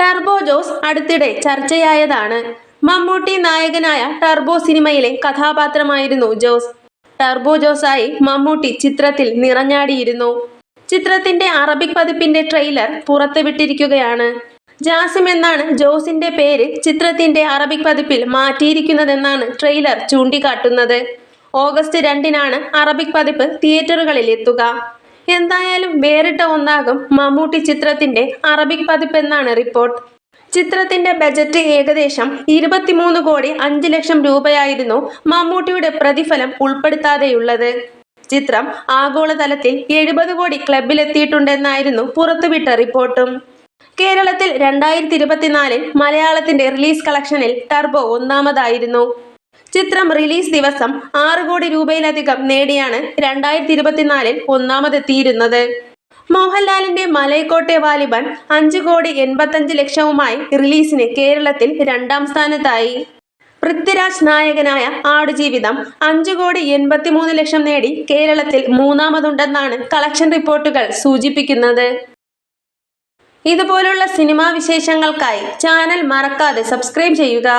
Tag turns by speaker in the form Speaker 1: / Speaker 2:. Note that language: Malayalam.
Speaker 1: ടർബോ ജോസ് അടുത്തിടെ ചർച്ചയായതാണ്. മമ്മൂട്ടി നായകനായ ടർബോ സിനിമയിലെ കഥാപാത്രമായിരുന്നു ജോസ്. ടർബോ ജോസായി മമ്മൂട്ടി ചിത്രത്തിൽ നിറഞ്ഞാടിയിരുന്നു. ചിത്രത്തിന്റെ അറബിക് പതിപ്പിന്റെ ട്രെയിലർ പുറത്തുവിട്ടിരിക്കുകയാണ്. ജാസിം എന്നാണ് ജോസിന്റെ പേര് ചിത്രത്തിന്റെ അറബിക് പതിപ്പിൽ മാറ്റിയിരിക്കുന്നതെന്നാണ് ട്രെയിലർ ചൂണ്ടിക്കാട്ടുന്നത്. ഓഗസ്റ്റ് രണ്ടിനാണ് അറബിക് പതിപ്പ് തിയേറ്ററുകളിൽ എത്തുക എന്തായാലും വേറിട്ട ഒന്നാകും മമ്മൂട്ടി ചിത്രത്തിന്റെ അറബിക് പതിപ്പ് എന്നാണ് റിപ്പോർട്ട്. ചിത്രത്തിന്റെ ബജറ്റ് ഏകദേശം ഇരുപത്തിമൂന്ന് കോടി അഞ്ച് ലക്ഷം രൂപയായിരുന്നു മമ്മൂട്ടിയുടെ പ്രതിഫലം ഉൾപ്പെടുത്താതെയുള്ളത്. ചിത്രം ആഗോളതലത്തിൽ എഴുപത് കോടി ക്ലബിലെത്തിയിട്ടുണ്ടെന്നായിരുന്നു പുറത്തുവിട്ട റിപ്പോർട്ടും. കേരളത്തിൽ രണ്ടായിരത്തി ഇരുപത്തിനാലിൽ മലയാളത്തിന്റെ റിലീസ് കളക്ഷനിൽ ടർബോ ഒന്നാമതായിരുന്നു. ചിത്രം റിലീസ് ദിവസം ആറ് കോടി രൂപയിലധികം നേടിയാണ് രണ്ടായിരത്തി ഇരുപത്തിനാലിൽ ഒന്നാമതെത്തിയിരുന്നത്. മോഹൻലാലിന്റെ മലൈക്കോട്ടെ വാലിബൻ അഞ്ച് കോടി എൺപത്തഞ്ച് ലക്ഷവുമായി റിലീസിന് കേരളത്തിൽ രണ്ടാം സ്ഥാനത്തായി. പൃഥ്വിരാജ് നായകനായ ആടുജീവിതം അഞ്ചു കോടി എൺപത്തിമൂന്ന് ലക്ഷം നേടി കേരളത്തിൽ മൂന്നാമതുണ്ടെന്നാണ് കളക്ഷൻ റിപ്പോർട്ടുകൾ സൂചിപ്പിക്കുന്നത്. ഇതുപോലുള്ള സിനിമാ വിശേഷങ്ങൾക്കായി ചാനൽ മറക്കാതെ സബ്സ്ക്രൈബ് ചെയ്യുക.